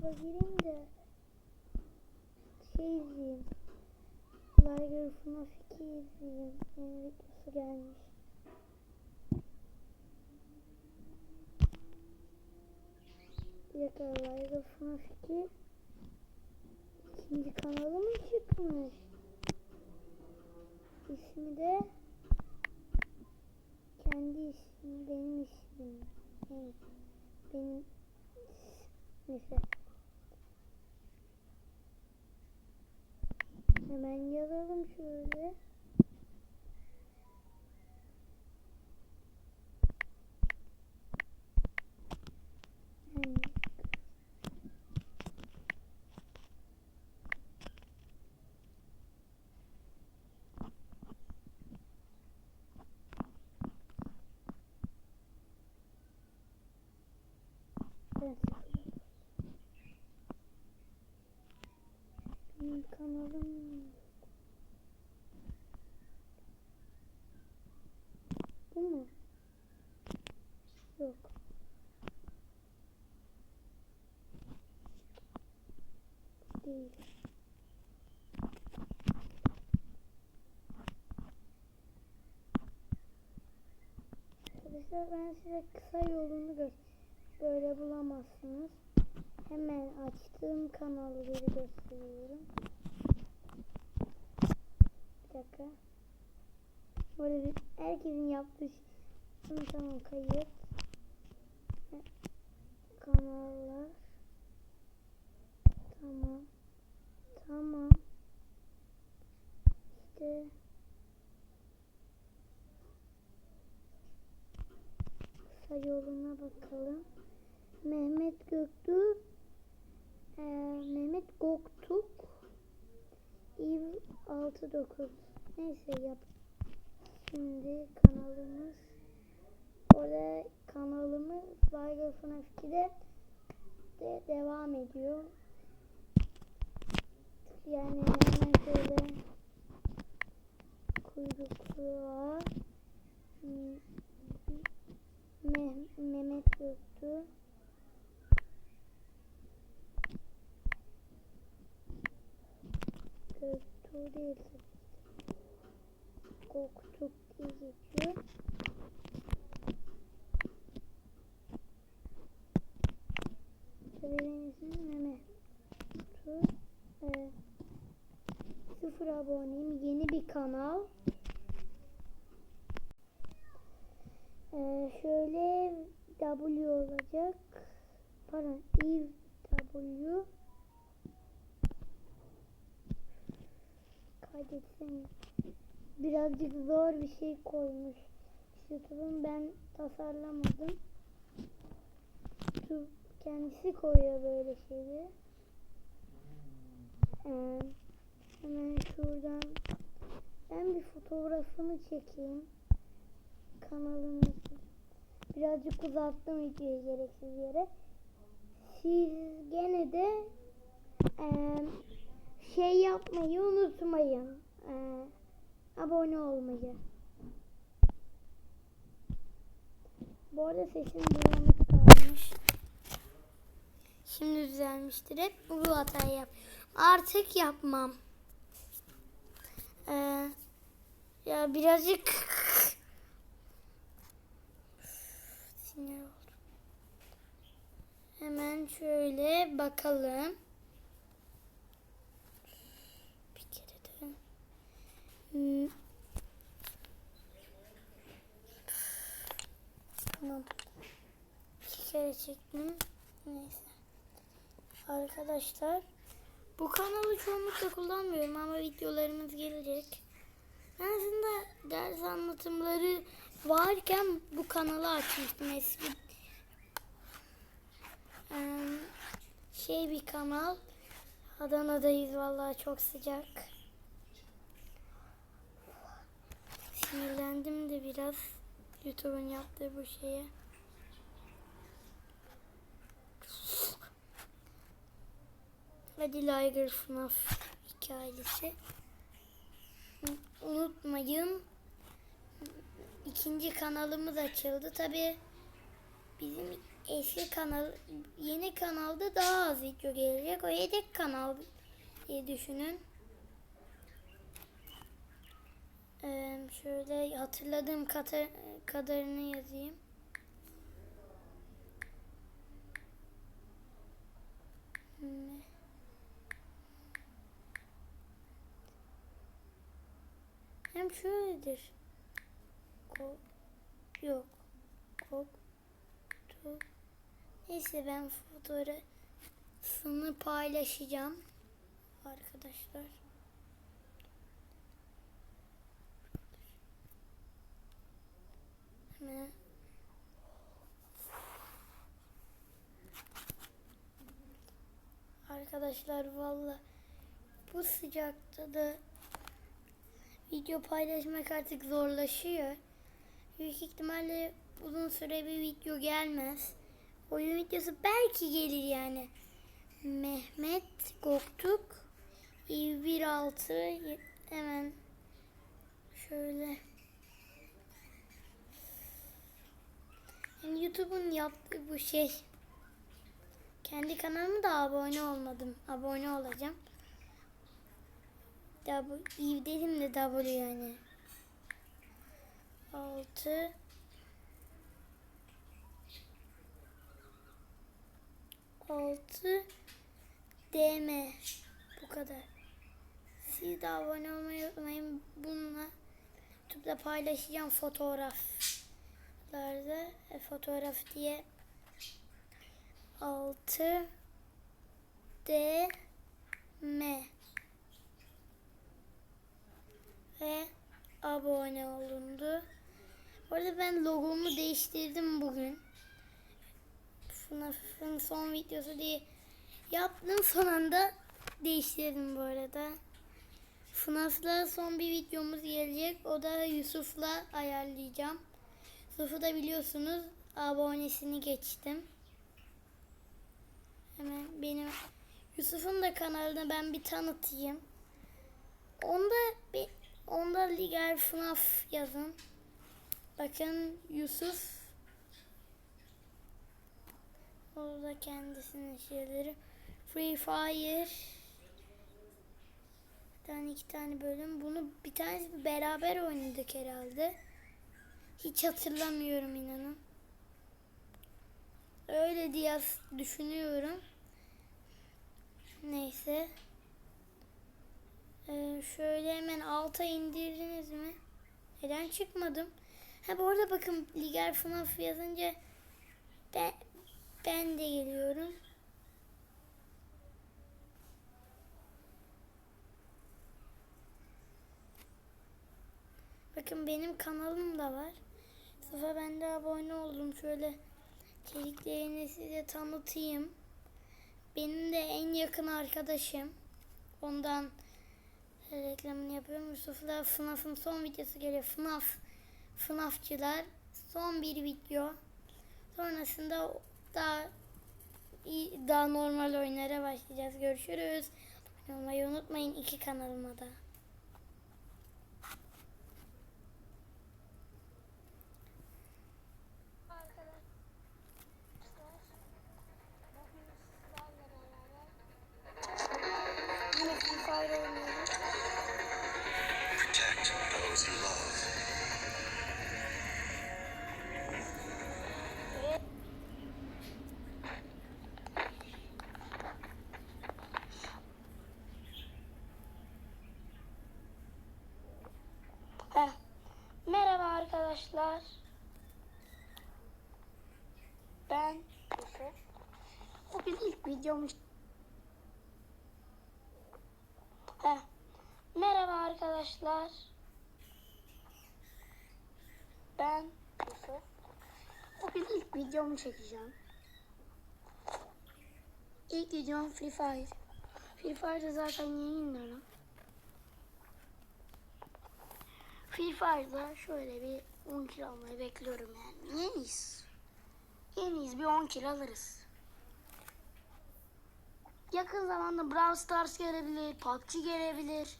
YouTube'a gireyim de şey izleyeyim. Liger FNAF 2 izleyeyim. Yeni videosu gelmiş. Bir Liger FNAF 2 ikinci kanalı mı çıkmış? İsmi de kendi ismim, benim ismim. Yani benim neyse. Hemen yazalım şöyle. Benim kanalım bu mu? Yok. Değil. Arkadaşlar ben size kısa yolunu göstereyim. Böyle bulamazsınız. Hemen açtığım kanalları gösteriyorum. Bir dakika. Böyle bir, herkesin yaptığı şey. Tamam kayıt. Kanallar. Tamam. Tamam. İşte kısa yoluna bakalım. Mehmet Göktuğ ee, Mehmet Göktuğ İv 69 neyse yap. Şimdi kanalımız orada kanalımız Liger FNAF 2'de de devam ediyor. Yani hemen şöyle kuyrukluğa hmm, Meh- Mehmet Göktuğ Göktuğ değil Koktuk diye geçiyor. Tabii benim ismim Mehmet. Tu, e, sıfır aboneyim. Yeni bir kanal. E, şöyle W olacak. Pardon. Eve W. Kaydetsene. Birazcık zor bir şey koymuş. YouTube'un ben tasarlamadım. YouTube kendisi koyuyor böyle şeyleri. Ee, hemen şuradan ben bir fotoğrafını çekeyim. Kanalımızı. Birazcık uzattım videoyu gereksiz yere. Siz gene de eee, şey yapmayı unutmayın. Eee, abone olmayı. Bu arada sesim bulanık kalmış. Şimdi düzelmiştir. Hep bu hatayı yap. Artık yapmam. Ee, ya birazcık sinir oldum. Hemen şöyle bakalım. Bir kere de. Hmm. Tamam. İki kere çektim. Neyse. Arkadaşlar bu kanalı çoğunlukla kullanmıyorum ama videolarımız gelecek. Ben aslında ders anlatımları varken bu kanalı açmıştım eski. Ee, şey bir kanal. Adana'dayız vallahi çok sıcak. Sinirlendim de biraz YouTube'un yaptığı bu şeye. Hadi Liger FNAF hikayesi. Unutmayın. ikinci kanalımız açıldı. Tabi bizim eski kanal yeni kanalda daha az video gelecek. O yedek kanal diye düşünün. Şöyle hatırladığım kata- kadarını yazayım. Hem şöyledir. Ko yok. Kok tu. Neyse ben fotoğrafını paylaşacağım arkadaşlar. Hemen Arkadaşlar valla bu sıcakta da video paylaşmak artık zorlaşıyor. Büyük ihtimalle uzun süre bir video gelmez. Oyun videosu belki gelir yani. Mehmet Goktuk i16 hemen şöyle yani YouTube'un yaptığı bu şey kendi kanalıma da abone olmadım. Abone olacağım. W, i dedim de W yani. 6 6 DM bu kadar. Siz de abone olmayı unutmayın. Bununla YouTube'da paylaşacağım fotoğraflarda. E, fotoğraf diye 6 D M ve abone olundu. Bu arada ben logomu değiştirdim bugün. FNAF'ın son videosu diye yaptım son anda değiştirdim bu arada. FNAF'la son bir videomuz gelecek. O da Yusuf'la ayarlayacağım. Yusuf'u da biliyorsunuz abonesini geçtim. Hemen benim Yusuf'un da kanalını ben bir tanıtayım. Onda bir onda Liger FNAF yazın. Bakın Yusuf Orada kendisinin şeyleri Free Fire bir tane iki tane bölüm. Bunu bir tanesi beraber oynadık herhalde. Hiç hatırlamıyorum inanın. Öyle diye düşünüyorum. Neyse. Ee, şöyle hemen alta indirdiniz mi? Neden çıkmadım? Ha bu arada bakın Liger FNAF yazınca ben, ben de geliyorum. Bakın benim kanalım da var. Sıfa ben de abone oldum. Şöyle içeriklerini size tanıtayım. Benim de en yakın arkadaşım. Ondan reklamını yapıyorum. Yusuf'la FNAF'ın son videosu geliyor. FNAF, FNAF'çılar son bir video. Sonrasında daha daha normal oyunlara başlayacağız. Görüşürüz. Abone olmayı unutmayın iki kanalıma da. Videomu... Heh. Merhaba arkadaşlar. Ben. Bugün ilk videomu çekeceğim. İlk videom Free Fire. Free Fire'da zaten yeni indirdim. Free Fire'da şöyle bir 10 kilo almayı bekliyorum yani. Yeniyiz. Yeniyiz bir 10 kilo alırız. Yakın zamanda Brawl Stars gelebilir, PUBG gelebilir.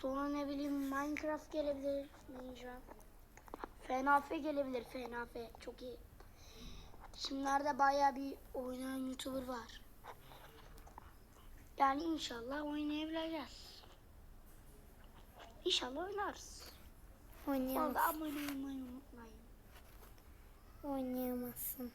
Sonra ne bileyim Minecraft gelebilir. Ninja. FNAF gelebilir. FNAF çok iyi. Şimdilerde baya bir oynayan YouTuber var. Yani inşallah oynayabileceğiz. İnşallah oynarız. Oynayamazsın. Abone olmayı unutmayın. Oynayamazsın.